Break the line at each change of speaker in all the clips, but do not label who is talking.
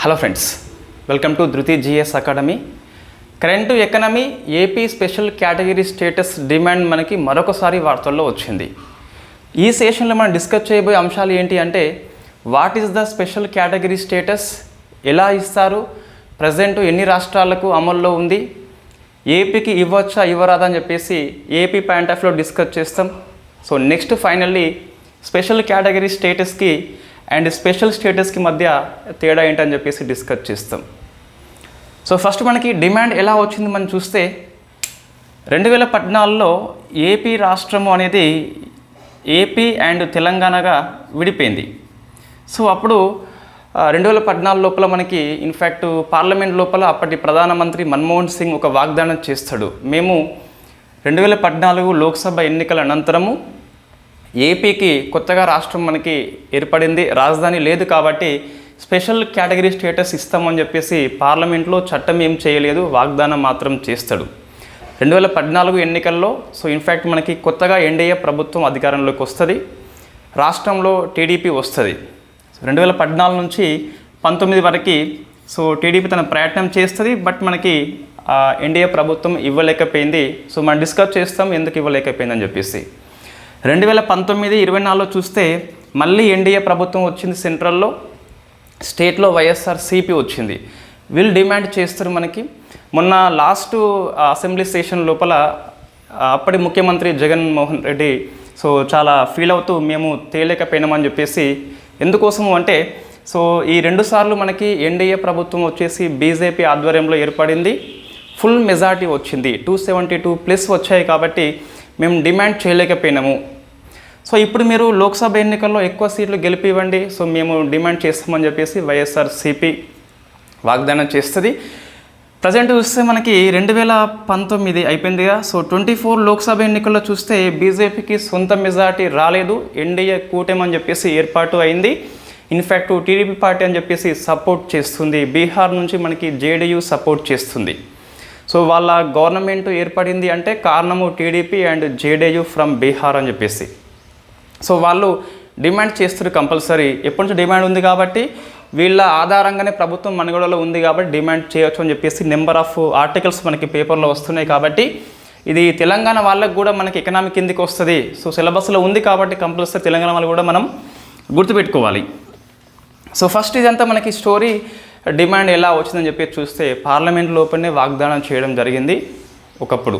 Hello friends welcome to Dhruthi GS academy current economy AP special category status demand మనకి మరొకసారి వార్తల్లో వచ్చింది. ఈ సెషన్లో మనం డిస్కస్ చేయబోయే అంశాలు ఏంటి అంటే what is the special category status ఎలా ఇస్తారు? ప్రజెంట్ ఎన్ని రాష్ట్రాలకు అమల్లో ఉంది? ఏపీకి ఇవ్వచ్చా ఇవ్వరాదా అని చెప్పేసి ఏపీ పాయింట్ ఆఫ్లో డిస్కస్ చేస్తాం. So next finally special category స్టేటస్కి and special స్టేటస్కి మధ్య తేడా ఏంటని చెప్పేసి డిస్కస్ చేస్తాం. సో ఫస్ట్ మనకి డిమాండ్ ఎలా వచ్చింది మనం చూస్తే రెండు వేల పద్నాలుగులో ఏపీ రాష్ట్రము అనేది ఏపీ అండ్ తెలంగాణగా విడిపోయింది. సో అప్పుడు రెండు వేల పద్నాలుగు లోపల మనకి ఇన్ఫ్యాక్ట్ పార్లమెంట్ లోపల అప్పటి ప్రధానమంత్రి మన్మోహన్ సింగ్ ఒక వాగ్దానం చేస్తాడు. మేము రెండు వేల పద్నాలుగు లోక్సభ ఎన్నికల అనంతరము ఏపీకి కొత్తగా రాష్ట్రం మనకి ఏర్పడింది రాజధాని లేదు కాబట్టి స్పెషల్ కేటగిరీ స్టేటస్ ఇస్తామని చెప్పేసి పార్లమెంట్లో చట్టం ఏం చేయలేదు వాగ్దానం మాత్రం చేస్తాడు. రెండు వేల పద్నాలుగు ఎన్నికల్లో సో ఇన్ఫ్యాక్ట్ మనకి కొత్తగా ఎన్డీఏ ప్రభుత్వం అధికారంలోకి వస్తుంది రాష్ట్రంలో టీడీపీ వస్తుంది. రెండు వేల పద్నాలుగు నుంచి పంతొమ్మిది వరకు సో టీడీపీ తన ప్రయత్నం చేస్తుంది బట్ మనకి ఎన్డీఏ ప్రభుత్వం ఇవ్వలేకపోయింది. సో మనం డిస్కస్ చేస్తాం ఎందుకు ఇవ్వలేకపోయిందని చెప్పేసి. రెండు వేల పంతొమ్మిది ఇరవై నాలుగులో చూస్తే మళ్ళీ ఎన్డీఏ ప్రభుత్వం వచ్చింది సెంట్రల్లో స్టేట్లో వైఎస్ఆర్ సిపి వచ్చింది. వీళ్ళు డిమాండ్ చేస్తారు మనకి. మొన్న లాస్ట్ అసెంబ్లీ సెషన్ లోపల అప్పటి ముఖ్యమంత్రి జగన్మోహన్ రెడ్డి సో చాలా ఫీల్ అవుతూ మేము తేలేకపోయినామని చెప్పేసి ఎందుకోసము అంటే సో ఈ రెండు సార్లు మనకి ఎన్డీఏ ప్రభుత్వం వచ్చేసి బీజేపీ ఆధ్వర్యంలో ఏర్పడింది. ఫుల్ మెజార్టీ వచ్చింది. టూ సెవెంటీ టూ ప్లస్ వచ్చాయి కాబట్టి మేము డిమాండ్ చేయలేకపోయినాము. సో ఇప్పుడు మీరు లోక్సభ ఎన్నికల్లో ఎక్కువ సీట్లు గెలిపివ్వండి. సో మేము డిమాండ్ చేస్తామని చెప్పేసి వైఎస్ఆర్సీపీ వాగ్దానం చేస్తుంది. ప్రజెంట్ చూస్తే మనకి రెండు వేల పంతొమ్మిది అయిపోయిందిగా. సో ట్వంటీ ఫోర్ లోక్సభ ఎన్నికల్లో చూస్తే బీజేపీకి సొంత మెజార్టీ రాలేదు. ఎన్డీఏ కూటమి అని చెప్పేసి ఏర్పాటు అయింది. ఇన్ఫ్యాక్ట్ టీడీపీ పార్టీ అని చెప్పేసి సపోర్ట్ చేస్తుంది. బీహార్ నుంచి మనకి జేడీయూ సపోర్ట్ చేస్తుంది. సో వాళ్ళ గవర్నమెంట్ ఏర్పడింది అంటే కారణము TDP and JDU from Bihar అని చెప్పేసి. సో వాళ్ళు డిమాండ్ చేస్తారు కంపల్సరీ. ఎప్పటి నుంచి డిమాండ్ ఉంది కాబట్టి వీళ్ళ ఆధారంగానే ప్రభుత్వం మనుగడలో ఉంది కాబట్టి డిమాండ్ చేయొచ్చు అని చెప్పేసి నెంబర్ ఆఫ్ ఆర్టికల్స్ మనకి పేపర్లో వస్తున్నాయి కాబట్టి ఇది తెలంగాణ వాళ్ళకు కూడా మనకి ఎకనామిక్ కిందికి వస్తుంది. సో సిలబస్లో ఉంది కాబట్టి కంపల్సరీ తెలంగాణ వాళ్ళు కూడా మనం గుర్తుపెట్టుకోవాలి. సో ఫస్ట్ ఇదంతా మనకి స్టోరీ డిమాండ్ ఎలా వచ్చిందని చెప్పి చూస్తే పార్లమెంట్ లోపలనే వాగ్దానం చేయడం జరిగింది ఒకప్పుడు.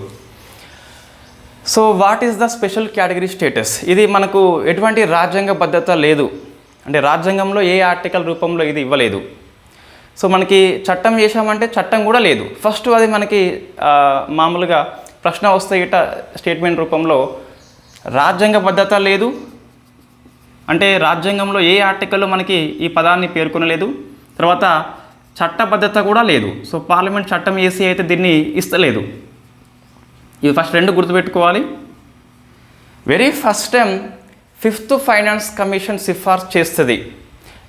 So what is the special category status ఇది మనకు ఎటువంటి రాజ్యాంగ భద్రత లేదు. అంటే రాజ్యాంగంలో ఏ ఆర్టికల్ రూపంలో ఇది ఇవ్వలేదు. సో మనకి చట్టం చేశామంటే చట్టం కూడా లేదు. ఫస్ట్ అది మనకి మామూలుగా ప్రశ్న వస్తే ఇట స్టేట్మెంట్ రూపంలో రాజ్యాంగ భద్రత లేదు. అంటే రాజ్యాంగంలో ఏ ఆర్టికల్లో మనకి ఈ పదాన్ని పేర్కొనలేదు. తర్వాత చట్టబద్ధత కూడా లేదు. సో పార్లమెంట్ చట్టం వేసి అయితే దీన్ని ఇస్తలేదు. ఇవి ఫస్ట్ రెండు గుర్తుపెట్టుకోవాలి. Very first time fifth finance commission సిఫార్సు చేస్తుంది.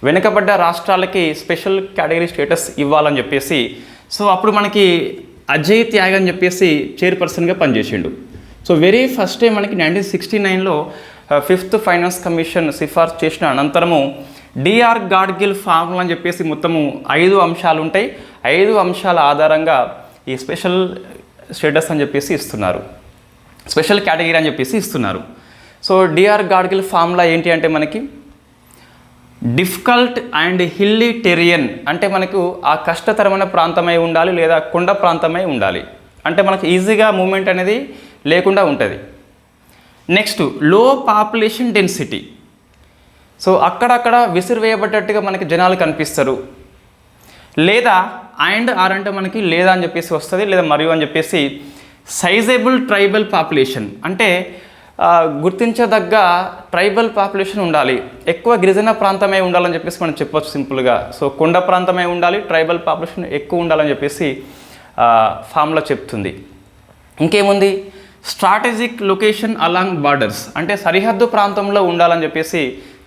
వెనుకబడ్డ రాష్ట్రాలకి స్పెషల్ కేటగిరీ స్టేటస్ ఇవ్వాలని చెప్పేసి సో అప్పుడు మనకి అజయ్ త్యాగ్ అని చెప్పేసి చైర్పర్సన్గా పనిచేసిండు. సో వెరీ ఫస్ట్ టైం మనకి నైన్టీన్ సిక్స్టీ నైన్లో ఫిఫ్త్ ఫైనాన్స్ కమిషన్ సిఫార్సు చేసిన అనంతరము డిఆర్ గాడ్గిల్ ఫార్ములా అని చెప్పేసి మొత్తము ఐదు అంశాలు ఉంటాయి ఐదు అంశాల ఆధారంగా ఈ స్పెషల్ స్టేటస్ అని చెప్పేసి ఇస్తున్నారు. స్పెషల్ కేటగిరీ అని చెప్పేసి ఇస్తున్నారు. సో డిఆర్ గాడ్గిల్ ఫార్ములా ఏంటి అంటే మనకి డిఫికల్ట్ అండ్ హిల్లీ టెరియన్ అంటే మనకు ఆ కష్టతరమైన ప్రాంతమై ఉండాలి లేదా కొండ ప్రాంతమై ఉండాలి. అంటే మనకు ఈజీగా మూమెంట్ అనేది లేకుండా ఉంటుంది. నెక్స్ట్లో పాపులేషన్ డెన్సిటీ. సో అక్కడక్కడ విసిరివేయబడ్డట్టుగా మనకి జనాలు కనిపిస్తారు. లేదా అండ్ ఆర్ అంటే మనకి లేదా అని చెప్పేసి వస్తుంది లేదా మరియు అని చెప్పేసి సైజబుల్ ట్రైబల్ పాపులేషన్ అంటే గుర్తించదగ్గ ట్రైబల్ పాపులేషన్ ఉండాలి. ఎక్కువ గిరిజన ప్రాంతమే ఉండాలని చెప్పేసి మనం చెప్పొచ్చు సింపుల్గా. సో కొండ ప్రాంతమే ఉండాలి ట్రైబల్ పాపులేషన్ ఎక్కువ ఉండాలని చెప్పేసి ఫామ్లో చెప్తుంది. ఇంకేముంది? స్ట్రాటజిక్ లొకేషన్ అలాంగ్ బార్డర్స్ అంటే సరిహద్దు ప్రాంతంలో ఉండాలని చెప్పేసి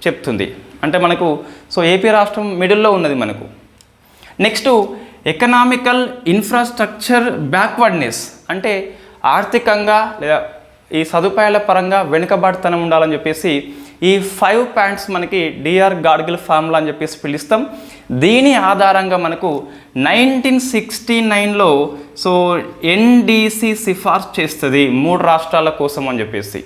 చెప్తుంది. అంటే మనకు సో ఏపీ రాష్ట్రం మిడిల్లో ఉన్నది మనకు. నెక్స్ట్ ఎకనామికల్ ఇన్ఫ్రాస్ట్రక్చర్ బ్యాక్వర్డ్నెస్ అంటే ఆర్థికంగా లేదా ఈ సదుపాయాల పరంగా వెనుకబాటుతనం ఉండాలని చెప్పేసి ఈ ఫైవ్ పాయింట్స్ మనకి డిఆర్ గాడ్గిల్ ఫార్ములా అని చెప్పేసి పిలుస్తాం. దీని ఆధారంగా మనకు నైన్టీన్ సిక్స్టీ నైన్లో సో ఎన్డీసీ సిఫార్సు చేస్తుంది మూడు రాష్ట్రాల కోసం అని చెప్పేసి.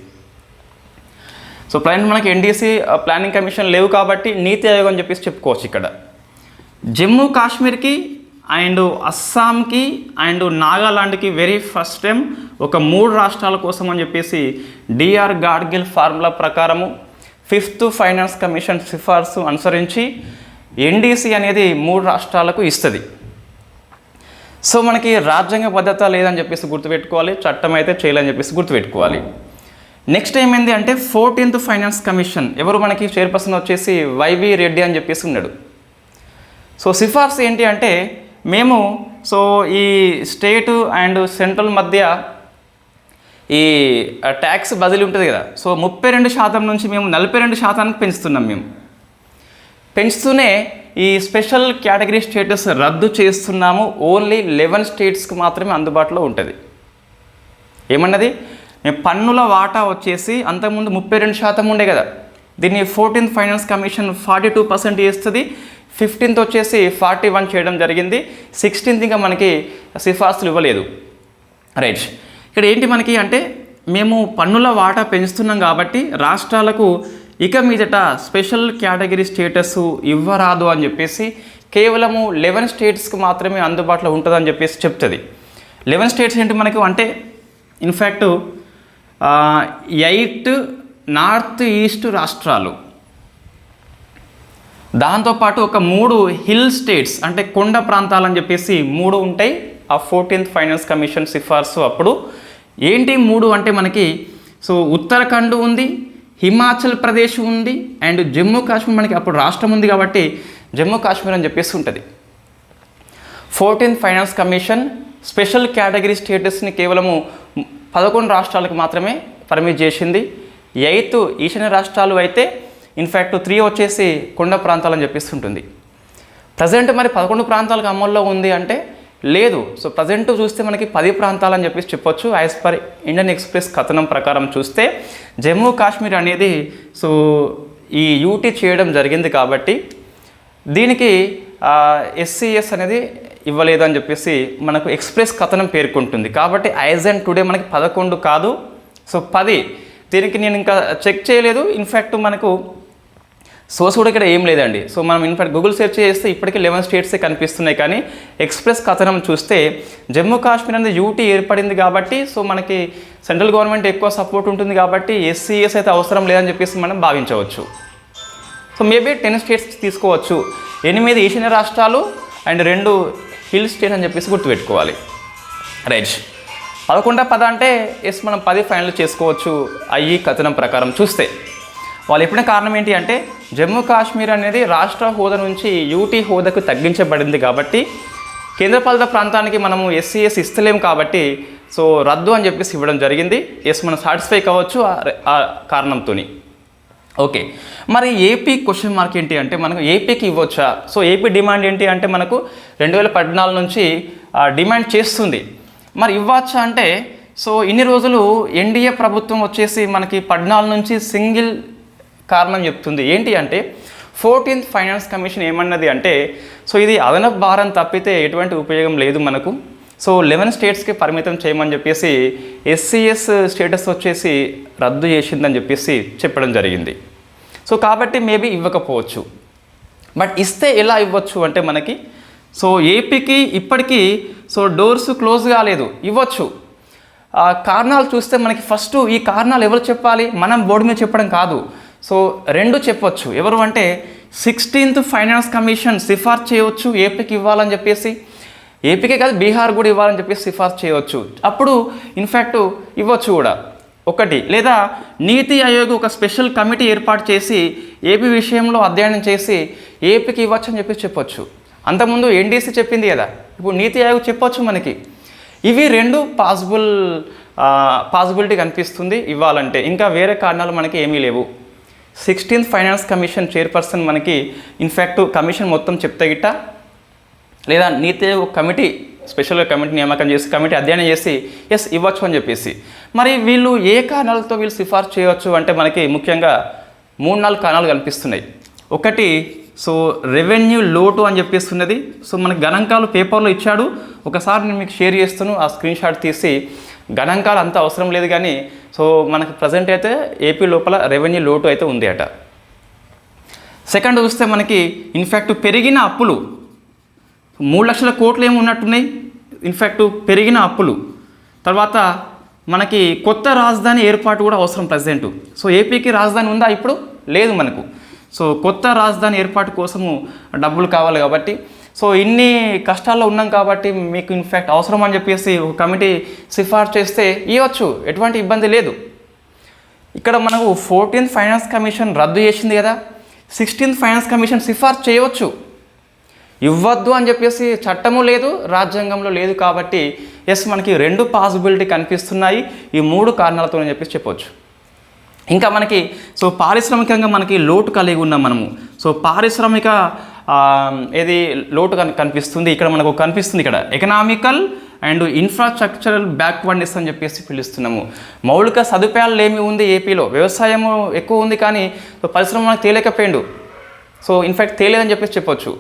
సో ప్లాన్ మనకి ఎన్డీసీ ప్లానింగ్ కమిషన్ లేవు కాబట్టి నీతి ఆయోగం అని చెప్పేసి చెప్పుకోవచ్చు ఇక్కడ. జమ్మూ కాశ్మీర్కి అండ్ అస్సాంకి అండ్ నాగాలాండ్కి వెరీ ఫస్ట్ టైం ఒక మూడు రాష్ట్రాల కోసం అని చెప్పేసి డిఆర్ గాడ్గిల్ ఫార్ములా ప్రకారము ఫిఫ్త్ ఫైనాన్స్ కమిషన్ సిఫార్సు అనుసరించి ఎన్డీసీ అనేది మూడు రాష్ట్రాలకు ఇస్తుంది. సో మనకి రాజ్యాంగ భద్రత లేదని చెప్పేసి గుర్తుపెట్టుకోవాలి చట్టం అయితే చేయాలని చెప్పేసి గుర్తుపెట్టుకోవాలి. నెక్స్ట్ ఏమైంది అంటే ఫోర్టీన్త్ ఫైనాన్స్ కమిషన్ ఎవరు మనకి చైర్పర్సన్ వచ్చేసి వైవి రెడ్డి అని చెప్పేసి ఉన్నాడు. సో సిఫార్సు ఏంటి అంటే మేము సో ఈ స్టేట్ అండ్ సెంట్రల్ మధ్య ఈ ట్యాక్స్ బదిలీ ఉంటుంది కదా. సో ముప్పై రెండు శాతం నుంచి మేము నలభై రెండు శాతానికి పెంచుతున్నాం మేము. పెంచుతూనే ఈ స్పెషల్ కేటగిరీ స్టేటస్ రద్దు చేస్తున్నాము. ఓన్లీ లెవెన్ స్టేట్స్కి మాత్రమే అందుబాటులో ఉంటుంది. ఏమన్నది? మేము పన్నుల వాటా వచ్చేసి అంతకుముందు ముప్పై రెండు శాతం ఉండే కదా. దీన్ని fourteenth finance commission forty two percent చేస్తుంది. ఫిఫ్టీన్త్ వచ్చేసి ఫార్టీ వన్ చేయడం జరిగింది. సిక్స్టీన్త్ ఇంకా మనకి సిఫార్సులు ఇవ్వలేదు. రైట్. ఇక్కడ ఏంటి మనకి అంటే మేము పన్నుల వాటా పెంచుతున్నాం కాబట్టి రాష్ట్రాలకు ఇక మీదట స్పెషల్ కేటగిరీ స్టేటస్ ఇవ్వరాదు అని చెప్పేసి కేవలము లెవెన్ స్టేట్స్కి మాత్రమే అందుబాటులో ఉంటుందని చెప్పేసి చెప్తుంది. లెవెన్ స్టేట్స్ ఏంటి మనకు అంటే ఇన్ఫ్యాక్ట్ ఎయిట్ నార్త్ ఈస్ట్ రాష్ట్రాలు. దాంతోపాటు ఒక మూడు హిల్ స్టేట్స్ అంటే కొండ ప్రాంతాలు అని చెప్పేసి మూడు ఉంటాయి. ఆ ఫోర్టీన్త్ ఫైనాన్స్ కమిషన్ సిఫార్సు అప్పుడు. ఏంటి మూడు అంటే మనకి సో ఉత్తరాఖండ్ ఉంది హిమాచల్ ప్రదేశ్ ఉంది అండ్ జమ్మూ కాశ్మీర్ మనకి అప్పుడు రాష్ట్రం ఉంది కాబట్టి జమ్మూ కాశ్మీర్ అని చెప్పేసి ఉంటుంది. Fourteenth finance commission special category స్టేటస్ని కేవలము పదకొండు రాష్ట్రాలకు మాత్రమే పర్మిట్ చేసింది. ఎయిత్ ఈశాన్య రాష్ట్రాలు అయితే ఇన్ఫ్యాక్ట్ త్రీ వచ్చేసి కొండ ప్రాంతాలు అని చెప్పేసి ఉంటుంది ప్రజెంట్ మరి పదకొండు ప్రాంతాలకు అమల్లో ఉంది అంటే లేదు. సో ప్రజెంట్ చూస్తే మనకి పది ప్రాంతాలు అని చెప్పేసి చెప్పొచ్చు. యాజ్ పర్ ఇండియన్ ఎక్స్ప్రెస్ కథనం ప్రకారం చూస్తే జమ్మూ కాశ్మీర్ అనేది సో ఈ యూటీ చేయడం జరిగింది కాబట్టి దీనికి ఎస్సీఎస్ అనేది ఇవ్వలేదని చెప్పేసి మనకు ఎక్స్ప్రెస్ కథనం పేర్కొంటుంది. కాబట్టి యాజ్ అండ్ టుడే మనకి పదకొండు కాదు. సో పది. దీనికి నేను ఇంకా చెక్ చేయలేదు. ఇన్ఫ్యాక్ట్ మనకు సోర్స్ కూడా ఇక్కడ ఏం లేదండి. సో మనం ఇన్ఫాక్ట్ గూగుల్ సెర్చ్ చేస్తే ఇప్పటికీ లెవెన్ స్టేట్సే కనిపిస్తున్నాయి కానీ ఎక్స్ప్రెస్ కథనం చూస్తే జమ్మూ కాశ్మీర్ అనేది యూటీ ఏర్పడింది కాబట్టి సో మనకి సెంట్రల్ గవర్నమెంట్ ఎక్కువ సపోర్ట్ ఉంటుంది కాబట్టి ఎస్సీఎస్ అయితే అవసరం లేదని చెప్పేసి మనం భావించవచ్చు. సో మేబీ టెన్ స్టేట్స్ తీసుకోవచ్చు. ఎనిమిది ఈశాన్య రాష్ట్రాలు అండ్ రెండు హిల్ స్టేట్ అని చెప్పేసి గుర్తుపెట్టుకోవాలి. రైట్ పదకొండ పద అంటే ఎస్ మనం పది ఫైనల్ చేసుకోవచ్చు. అయ్యి e కథనం ప్రకారం చూస్తే. వాళ్ళు ఎప్పుడైనా కారణం ఏంటి అంటే జమ్మూ కాశ్మీర్ అనేది రాష్ట్ర హోదా నుంచి యూటీ హోదాకు తగ్గించబడింది కాబట్టి కేంద్రపాలిత ప్రాంతానికి మనము ఎస్సీఎస్ ఇస్తలేము కాబట్టి సో రద్దు అని చెప్పేసి ఇవ్వడం జరిగింది. ఎస్ మనం సాటిస్ఫై కావచ్చు ఆ- కారణంతో కారణంతోని. ఓకే మరి ఏపీ క్వశ్చన్ మార్క్ ఏంటి అంటే మనకు ఏపీకి ఇవ్వచ్చా? సో ఏపీ డిమాండ్ ఏంటి అంటే మనకు రెండు వేల పద్నాలుగు నుంచి డిమాండ్ చేస్తుంది. మరి ఇవ్వచ్చా అంటే సో ఇన్ని రోజులు ఎన్డీఏ ప్రభుత్వం వచ్చేసి మనకి పద్నాలుగు నుంచి సింగిల్ కారణం చెప్తుంది. ఏంటి అంటే ఫోర్టీన్త్ ఫైనాన్స్ కమిషన్ ఏమన్నది అంటే సో ఇది అదనపు భారం తప్పితే ఎటువంటి ఉపయోగం లేదు మనకు. సో లెవెన్ స్టేట్స్కి పరిమితం చేయమని చెప్పేసి ఎస్సీఎస్ స్టేటస్ వచ్చేసి రద్దు చేసిందని చెప్పేసి చెప్పడం జరిగింది. సో కాబట్టి మేబీ ఇవ్వకపోవచ్చు. బట్ ఇస్తే ఎలా ఇవ్వచ్చు అంటే మనకి సో ఏపీకి ఇప్పటికీ సో డోర్స్ క్లోజ్ కాలేదు. ఇవ్వచ్చు. ఆ కారణాలు చూస్తే మనకి ఫస్ట్ ఈ కారణాలు ఎవరు చెప్పాలి? మనం బోర్డు మీద చెప్పడం కాదు. సో రెండు చెప్పొచ్చు. ఎవరు అంటే సిక్స్టీన్త్ ఫైనాన్స్ కమిషన్ సిఫార్సు చేయవచ్చు ఏపీకి ఇవ్వాలని చెప్పేసి. ఏపీకే కాదు బీహార్ కూడా ఇవ్వాలని చెప్పేసి సిఫార్సు చేయవచ్చు అప్పుడు ఇన్ఫ్యాక్ట్ ఇవ్వచ్చు కూడా. ఒకటి. లేదా నీతి ఆయోగ్ ఒక స్పెషల్ కమిటీ ఏర్పాటు చేసి ఏపీ విషయంలో అధ్యయనం చేసి ఏపీకి ఇవ్వచ్చు అని చెప్పేసి చెప్పొచ్చు. అంతకుముందు ఎన్డీసీ చెప్పింది కదా. ఇప్పుడు నీతి ఆయోగ్ చెప్పొచ్చు మనకి. ఇవి రెండు పాసిబుల్ పాసిబిలిటీ కనిపిస్తుంది ఇవ్వాలంటే. ఇంకా వేరే కారణాలు మనకి ఏమీ లేవు. సిక్స్టీన్త్ ఫైనాన్స్ కమిషన్ చైర్పర్సన్ మనకి ఇన్ఫ్యాక్ట్ కమిషన్ మొత్తం చెప్తే గిట్ట లేదా నీతి కమిటీ స్పెషల్గా కమిటీ నియామకం చేసి కమిటీ అధ్యయనం చేసి ఎస్ ఇవ్వచ్చు అని చెప్పేసి. మరి వీళ్ళు ఏ కారణాలతో వీళ్ళు సిఫార్సు చేయవచ్చు అంటే మనకి ముఖ్యంగా మూడు నాలుగు కారణాలు కనిపిస్తున్నాయి. ఒకటి సో రెవెన్యూ లోటు అని చెప్పేస్తున్నది. సో మనకి గణాంకాలు పేపర్లో ఇచ్చాడు. ఒకసారి నేను మీకు షేర్ చేస్తాను. ఆ స్క్రీన్ షాట్ తీసి గణాంకాలు అంత అవసరం లేదు కానీ సో మనకి ప్రజెంట్ అయితే ఏపీ లోపల రెవెన్యూ లోటు అయితే ఉంది అట. సెకండ్ చూస్తే మనకి ఇన్ఫ్యాక్ట్ పెరిగిన అప్పులు. మూడు లక్షల కోట్లు ఏమి ఉన్నట్టున్నాయి. ఇన్ఫ్యాక్ట్ పెరిగిన అప్పులు. తర్వాత మనకి కొత్త రాజధాని ఏర్పాటు కూడా అవసరం ప్రజెంట్ సో ఏపీకి రాజధాని ఉందా ఇప్పుడు? లేదు మనకు. సో కొత్త రాజధాని ఏర్పాటు కోసము డబ్బులు కావాలి కాబట్టి సో ఇన్ని కష్టాల్లో ఉన్నాం కాబట్టి మీకు ఇన్ఫ్యాక్ట్ అవసరం అని చెప్పేసి ఒక కమిటీ సిఫార్సు చేస్తే ఇవ్వచ్చు. ఎటువంటి ఇబ్బంది లేదు. ఇక్కడ మనకు ఫోర్టీన్త్ ఫైనాన్స్ కమిషన్ రద్దు చేసింది కదా. సిక్స్టీన్త్ ఫైనాన్స్ కమిషన్ సిఫార్సు చేయవచ్చు. ఇవ్వద్దు అని చెప్పేసి చట్టము లేదు రాజ్యాంగంలో లేదు కాబట్టి ఎస్ మనకి రెండు పాసిబిలిటీ కనిపిస్తున్నాయి. ఈ మూడు కారణాలతో అని చెప్పేసి చెప్పొచ్చు ఇంకా మనకి సో పారిశ్రామికంగా మనకి లోటు కలిగి ఉన్నాం మనము. సో పారిశ్రామిక ఏది లోటు కనిపిస్తుంది? ఇక్కడ మనకు కనిపిస్తుంది ఇక్కడ. ఎకనామికల్ అండ్ ఇన్ఫ్రాస్ట్రక్చరల్ బ్యాక్వర్డ్నెస్ అని చెప్పేసి పిలుస్తున్నాము. మౌలిక సదుపాయాలు ఏమి ఉంది ఏపీలో? వ్యవసాయము ఎక్కువ ఉంది కానీ పరిశ్రమ మనకు తేలేకపోయిండు. సో ఇన్ఫ్యాక్ట్ తేలేదని చెప్పేసి చెప్పొచ్చు.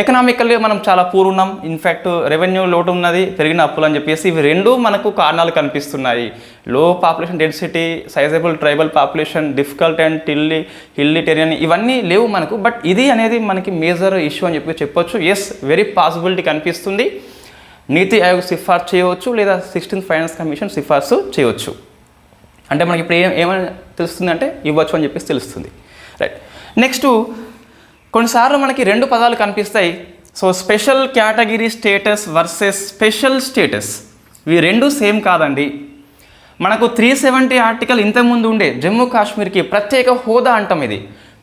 ఎకనామికల్లీ మనం చాలా పూర్ ఉన్నాం. ఇన్ఫ్యాక్ట్ రెవెన్యూ లోటు ఉన్నది పెరిగిన అప్పులు అని చెప్పేసి ఇవి రెండు మనకు కారణాలు కనిపిస్తున్నాయి. Low population density sizable tribal population difficult and Tilly hilly terrain ఇవన్నీ లేవు మనకు. బట్ ఇది అనేది మనకి మేజర్ ఇష్యూ అని చెప్పి చెప్పొచ్చు. ఎస్ వెరీ పాసిబిలిటీ కనిపిస్తుంది. నీతి ఆయోగ్ సిఫార్సు చేయవచ్చు లేదా సిక్స్టీన్త్ ఫైనాన్స్ కమిషన్ సిఫార్సు చేయవచ్చు. అంటే మనకి ఇప్పుడు ఏం ఏమని తెలుస్తుంది అంటే ఇవ్వచ్చు అని చెప్పేసి తెలుస్తుంది. రైట్ నెక్స్ట్ కొన్నిసార్లు మనకి రెండు పదాలు కనిపిస్తాయి. So special category status versus special status. ఇవి రెండు సేమ్ కాదండి. మనకు త్రీ సెవెంటీ ఆర్టికల్ ఇంతకుముందు ఉండే జమ్మూ కాశ్మీర్కి ప్రత్యేక హోదా అంటాం ఇది.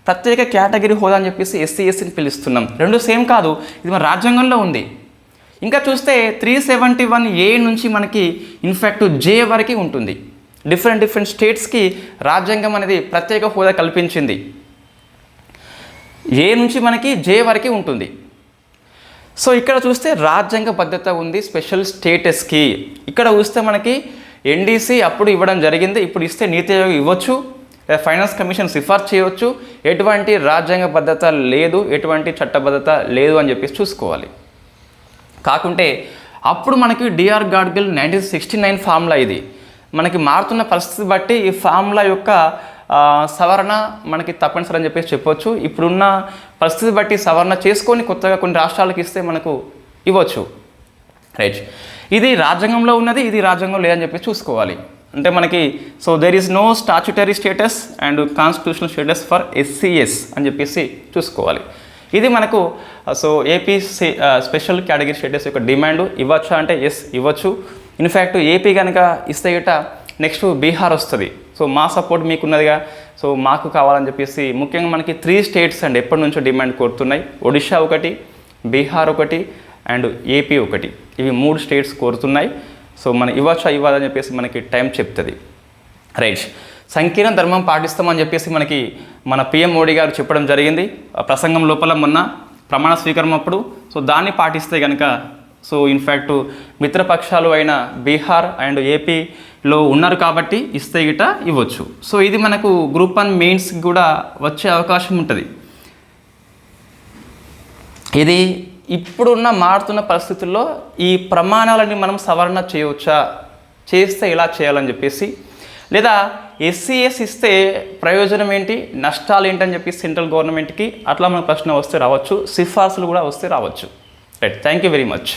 ప్రత్యేక కేటగిరీ హోదా అని చెప్పేసి ఎస్సీ ఎస్సీని పిలుస్తున్నాం. రెండు సేమ్ కాదు ఇది మన రాజ్యాంగంలో ఉంది. ఇంకా చూస్తే త్రీ సెవెంటీ వన్ ఏ నుంచి మనకి ఇన్ఫ్యాక్ట్ జే వరకు ఉంటుంది. డిఫరెంట్ డిఫరెంట్ స్టేట్స్కి రాజ్యాంగం అనేది ప్రత్యేక హోదా కల్పించింది. ఏ నుంచి మనకి జే వరకు ఉంటుంది. సో ఇక్కడ చూస్తే రాజ్యాంగ భద్రత ఉంది స్పెషల్ స్టేటస్కి. ఇక్కడ చూస్తే మనకి ఎన్డీసీ అప్పుడు ఇవ్వడం జరిగింది ఇప్పుడు ఇస్తే నీతి ఆయోగ్ ఇవ్వచ్చు ఫైనాన్స్ కమిషన్ సిఫార్సు చేయవచ్చు. ఎటువంటి రాజ్యాంగ భద్రత లేదు ఎటువంటి చట్టబద్ధత లేదు అని చెప్పేసి చూసుకోవాలి. కాకుంటే అప్పుడు మనకి DR Gadgil nineteen sixty nine formula ఇది. మనకి మారుతున్న పరిస్థితి బట్టి ఈ ఫార్ములా యొక్క సవరణ మనకి తప్పనిసరి అని చెప్పేసి చెప్పొచ్చు. ఇప్పుడున్న పరిస్థితి బట్టి సవరణ చేసుకొని కొత్తగా కొన్ని రాష్ట్రాలకు ఇస్తే మనకు ఇవ్వచ్చు. రైట్ ఇది రాజ్యాంగంలో ఉన్నది ఇది రాజ్యాంగంలో లేదని చెప్పి చూసుకోవాలి. అంటే మనకి so there is no statutory status and constitutional status for SCS అని చెప్పేసి చూసుకోవాలి. ఇది మనకు so AP special category status యొక్క డిమాండ్ ఇవ్వచ్చా అంటే ఎస్ ఇవ్వచ్చు. ఇన్ఫ్యాక్ట్ ఏపీ కనుక ఇస్తే గిట నెక్స్ట్ బీహార్ వస్తుంది. సో మా సపోర్ట్ మీకున్నదిగా. సో మాకు కావాలని చెప్పేసి ముఖ్యంగా మనకి త్రీ స్టేట్స్ అండ్ ఎప్పటి నుంచో డిమాండ్ కోరుతున్నాయి. ఒడిషా ఒకటి బీహార్ ఒకటి అండ్ ఏపీ ఒకటి. ఇవి మూడు స్టేట్స్ కోరుతున్నాయి. సో మన ఇవ్వచ్చా ఇవ్వాలని చెప్పేసి మనకి టైం చెప్తుంది. రైట్ సంకీర్ణ ధర్మం పాటిస్తామని చెప్పేసి మనకి మన పిఎం మోడీ గారు చెప్పడం జరిగింది. ఆ ప్రసంగం లోపల మొన్న ప్రమాణ స్వీకారం అప్పుడు. సో దాన్ని పాటిస్తే కనుక సో ఇన్ఫ్యాక్ట్ మిత్రపక్షాలు అయిన బీహార్ అండ్ ఏపీ లో ఉన్నారు కాబట్టి ఇస్తే గిట ఇవ్వచ్చు. సో ఇది మనకు గ్రూప్ వన్ మెయిన్స్కి కూడా వచ్చే అవకాశం ఉంటుంది. ఇది ఇప్పుడున్న మారుతున్న పరిస్థితుల్లో ఈ ప్రమాణాలని మనం సవరణ చేయవచ్చా? చేస్తే ఇలా చేయాలని చెప్పేసి. లేదా ఎస్సీఎస్ ఇస్తే ప్రయోజనం ఏంటి? నష్టాలు ఏంటని చెప్పి సెంట్రల్ గవర్నమెంట్కి అట్లా మన ప్రశ్న వస్తే రావచ్చు. సిఫార్సులు కూడా వస్తే రావచ్చు. Right thank you very much